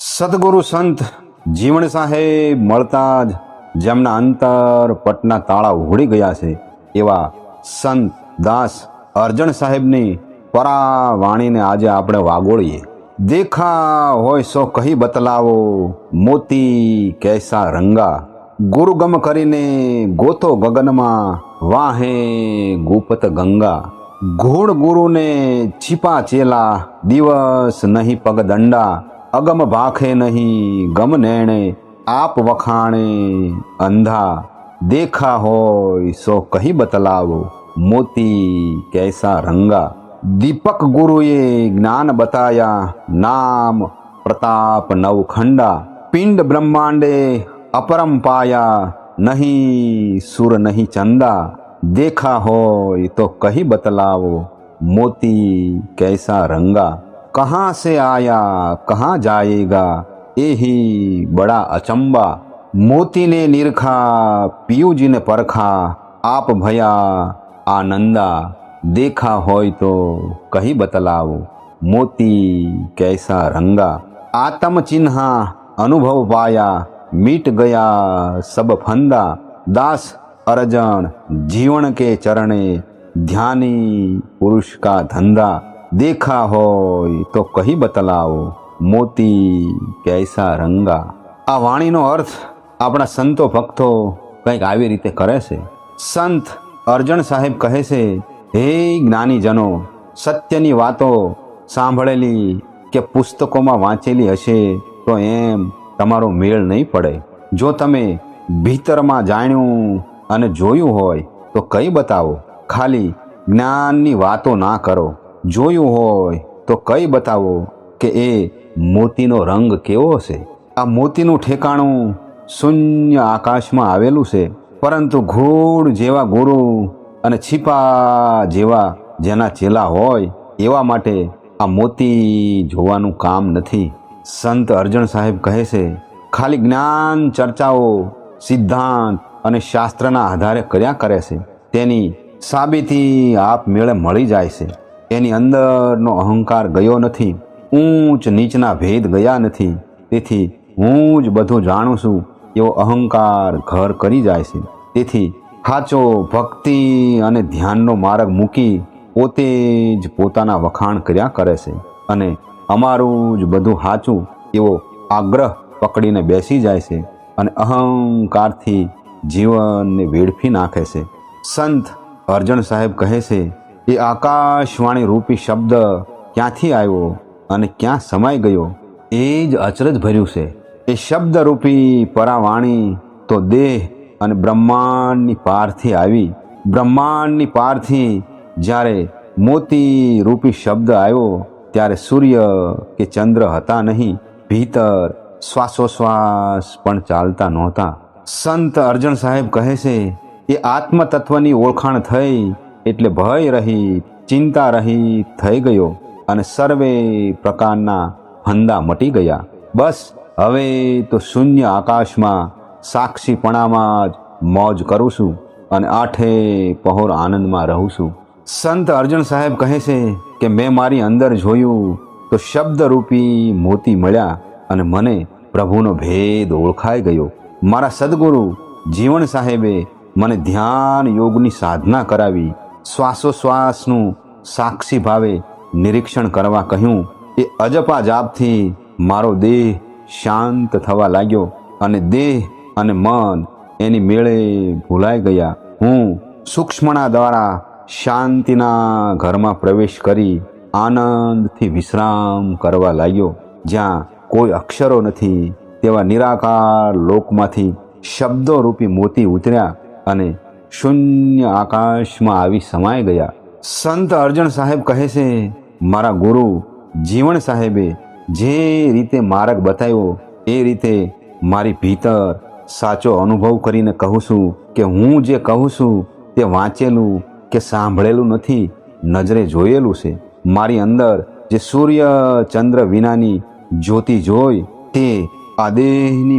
સદગુરુ સંત જીવણ સાહેબ મળતા જ જેમના અંતર પટના તાળા ઉઘડી ગયા છે, એવા સંત દાસ અર્જણ સાહેબની પરા વાણીને આજે આપણે વાગોળીએ. દેખા હોય સો કહી બતલાવો, મોતી કેસા રંગા. ગુરુગમ કરીને ગોતો ગગનમાં, વાહે ગુપત ગંગા. ઘોડ ગુરુને છીપા ચેલા, દિવસ નહીં પગદંડા. અગમ ભાખે નહીં, ગમ નેણે, આપ વખાણે, અંધા દેખા હોય, સો કહી બતલાવો, મોતી કૈસા રંગા. દીપક ગુરુએ જ્ઞાન બતાયા, નામ પ્રતાપ નવખંડા. પિંડ બ્રહ્માંડે અપરમ પાયા, નહીં સુર નહીં ચંદા. દેખા હોય તો કહી બતલાવો, મોતી કૈસા રંગા. कहाँ से आया, कहाँ जाएगा? એ હી બડા અચંબા મોતીને નિરખા પિયુજીને પરખા આપ ભયા આનંદા દેખા હોય તો કહી બતલાવો મોતી કૈસા રંગા આતમ ચિન્હા અનુભવ પાયા મીટ ગયા સબ ફંદા દાસ અરજણ જીવન કે ચરણે ધ્યાની પુરુષ કા ધંધા દેખા હોય તો કહી બતલાવો, મોતી કૈસા રંગા. આ વાણીનો અર્થ આપણા સંતો ભક્તો કંઈક આવી રીતે કરે છે. સંત અર્જણ સાહેબ કહે છે, હે જ્ઞાનીજનો, સત્યની વાતો સાંભળેલી કે પુસ્તકોમાં વાંચેલી હશે તો એમ તમારો મેળ નહીં પડે. જો તમે ભીતરમાં જાણ્યું અને જોયું હોય તો કઈ બતાવો. ખાલી જ્ઞાનની વાતો ના કરો. જોયું હોય તો કઈ બતાવો કે એ મોતીનો રંગ કેવો છે આ મોતીનું ઠેકાણું શૂન્ય આકાશમાં આવેલું છે, પરંતુ ઘોડ જેવા ગુરુ અને છીપા જેવા જેના ચેલા હોય, એવા માટે આ મોતી જોવાનું કામ નથી. સંત અર્જણ સાહેબ કહે છે, ખાલી જ્ઞાન, ચર્ચાઓ, સિદ્ધાંત અને શાસ્ત્રના આધારે કર્યા કરે છે. તેની સાબિતી આપમેળે મળી જાય છે. એની અંદરનો અહંકાર ગયો નથી, ઊંચ નીચના ભેદ ગયા નથી, તેથી હું જ બધું જાણું છું, એવો અહંકાર ઘર કરી જાય છે. તેથી સાચો ભક્તિ અને ધ્યાનનો માર્ગ મૂકી પોતે જ પોતાના વખાણ કર્યા કરે છે અને અમારું જ બધું સાચું, એવો આગ્રહ પકડીને બેસી જાય છે અને અહંકારથી જીવનને વેડફી નાખે છે. સંત અર્જણ સાહેબ કહે છે એ આકાશવાણી રૂપી શબ્દ ક્યાંથી આવ્યો અને ક્યાં સમાઈ ગયો, એ જ અચરજ ભર્યું છે. એ શબ્દ રૂપી પરાવાણી તો દેહ અને બ્રહ્માંડની પારથી આવી. બ્રહ્માંડની પારથી જ્યારે મોતી રૂપી શબ્દ આવ્યો, ત્યારે સૂર્ય કે ચંદ્ર હતા નહીં, ભીતર શ્વાસોશ્વાસ પણ ચાલતા નહોતા. સંત અર્જણ સાહેબ કહે છે એ આત્મતત્વની ઓળખાણ થઈ એટલે ભય રહી, ચિંતા રહી થઈ ગયો અને સર્વે પ્રકારના હંદા મટી ગયા. બસ, હવે તો શૂન્ય આકાશમાં સાક્ષીપણામાં જ મોજ કરું છું અને આઠે પહોર આનંદમાં રહું છું. સંત અર્જુન સાહેબ કહે છે કે મેં મારી અંદર જોયું તો શબ્દરૂપી મોતી મળ્યા અને મને પ્રભુનો ભેદ ઓળખાઈ ગયો. મારા સદગુરુ જીવન સાહેબે મને ધ્યાન યોગની સાધના કરાવી શ્વાસોશ્વાસનું સાક્ષી ભાવે નિરીક્ષણ કરવા કહ્યું, એ અજપા જાપથી મારો દેહ શાંત થવા લાગ્યો અને દેહ અને મન એની મેળે ભૂલાઈ ગયા. હું સૂક્ષ્મણા દ્વારા શાંતિના ઘરમાં પ્રવેશ કરી આનંદથી વિશ્રામ કરવા લાગ્યો. જ્યાં કોઈ અક્ષરો નથી તેવા નિરાકાર લોકમાંથી શબ્દો રૂપી મોતી ઉતર્યા અને શૂન્ય આકાશમાં આવી સમાઈ ગયા. સંત અર્જણ સાહેબ કહે છે, મારા ગુરુ, જીવન સાહેબે જે રીતે માર્ગ બતાવ્યો, એ રીતે મારી ભીતર સાચો અનુભવ કરીને કહું છું કે હું જે કહું છું તે વાંચેલું કે સાંભળેલું નથી, નજરે જોયેલું છે. મારી અંદર જે સૂર્ય ચંદ્ર વિનાની જ્યોતિ જોઈ, તે આ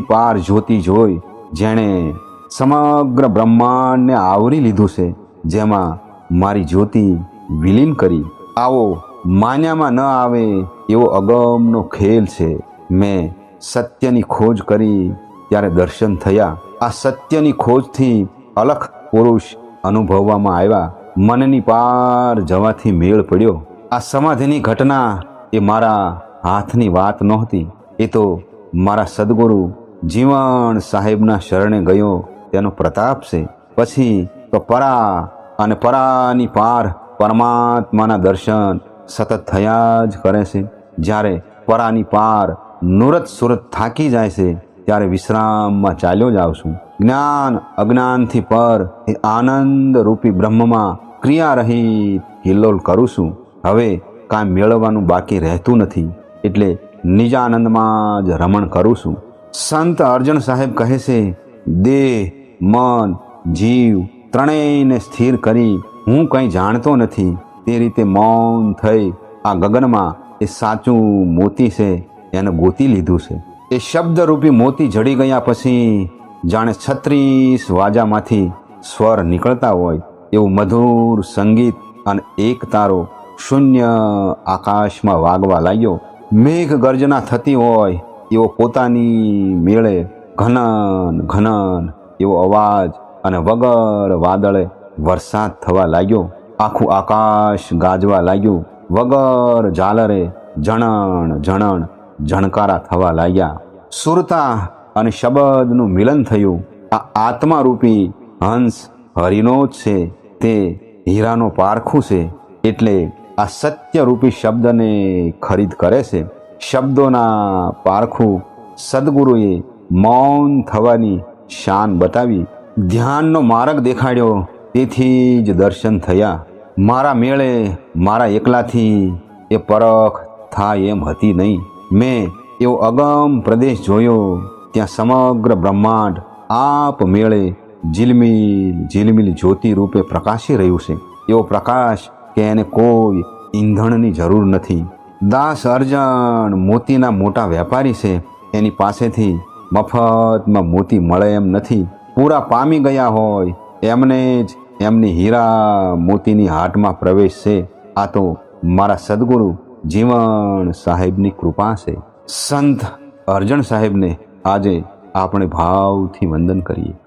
પાર જ્યોતિ જોઈ, જેણે સમગ્ર બ્રહ્માંડને આવરી લીધું છે, જેમાં મારી જ્યોતિ વિલીન કરી. આવો, માન્યામાં ન આવે એવો અગમનો ખેલ છે. મેં સત્યની ખોજ કરી, ત્યારે દર્શન થયા. આ સત્યની ખોજથી અલખ પુરુષ અનુભવવામાં આવ્યા. મનની પાર જવાથી મેળ પડ્યો. આ સમાધિની ઘટના એ મારા હાથની વાત નહોતી. એ તો મારા સદગુરુ જીવન સાહેબના શરણે ગયો. તેનો પ્રતાપ છે. પછી તો પરા અને પરાની પાર પરમાત્માના દર્શન સતત થયા જ કરે છે. જ્યારે પરાની પાર નુરત સુરત થાકી જાય છે, ત્યારે વિશ્રામમાં ચાલ્યો જ છું. જ્ઞાન અજ્ઞાનથી પર એ આનંદ રૂપી બ્રહ્મમાં ક્રિયા રહિત હિલ્લોલ કરું છું. હવે કાંઈ મેળવવાનું બાકી રહેતું નથી, એટલે નિજાનંદમાં જ રમણ કરું છું. સંત અર્જન સાહેબ કહે છે, દેહ મન, જીવ ત્રણેયને સ્થિર કરી હું કંઈ જાણતો નથી. તે રીતે મૌન થઈ આ ગગનમાં એ સાચું મોતી છે, એને ગોતી લીધું છે. એ શબ્દરૂપી મોતી જડી ગયા પછી જાણે છત્રીસ વાજામાંથી સ્વર નીકળતા હોય એવું મધુર સંગીત અને એક તારો શૂન્ય આકાશમાં વાગવા લાગ્યો. મેઘ ગર્જના થતી હોય એવો પોતાની મેળે ઘનન ઘનન એવો અવાજ અને વગર વાદળે વરસાદ થવા લાગ્યો. આખું આકાશ ગાજવા લાગ્યું. વગર ઝાલરે જણણ જણણ, જણકારા થવા લાગ્યા. સુરતા અને શબ્દનું મિલન થયું. આ આત્મારૂપી હંસ હરિનો જ છે. તે હીરાનો પારખું છે. એટલે આ સત્યરૂપી શબ્દને ખરીદ કરે છે. શબ્દોના પારખું સદગુરુએ મૌન થવાની શાન બતાવી ધ્યાનનો માર્ગ દેખાડ્યો. તેથી જ દર્શન થયા. મારા મેળે મારા એકલાથી એ પરખ થાય એમ હતી નહીં. મેં એવો અગમ પ્રદેશ જોયો. ત્યાં સમગ્ર બ્રહ્માંડ આપ મેળે ઝીલમિલ ઝીલમિલ જ્યોતિ રૂપે પ્રકાશી રહ્યું છે. એવો પ્રકાશ કે એને કોઈ ઈંધણની જરૂર નથી. દાસ અર્જણ મોતીના મોટા વેપારી છે. એની પાસેથી મફતમાં મોતી મળે એમ નથી. પૂરા પામી ગયા હોય. એમને જ એમની હીરા મોતીની હાટમાં પ્રવેશ છે. આ તો મારા સદગુરુ જીવન સાહેબની કૃપા છે. સંત અર્જણ સાહેબને આજે આપણે ભાવથી વંદન કરીએ.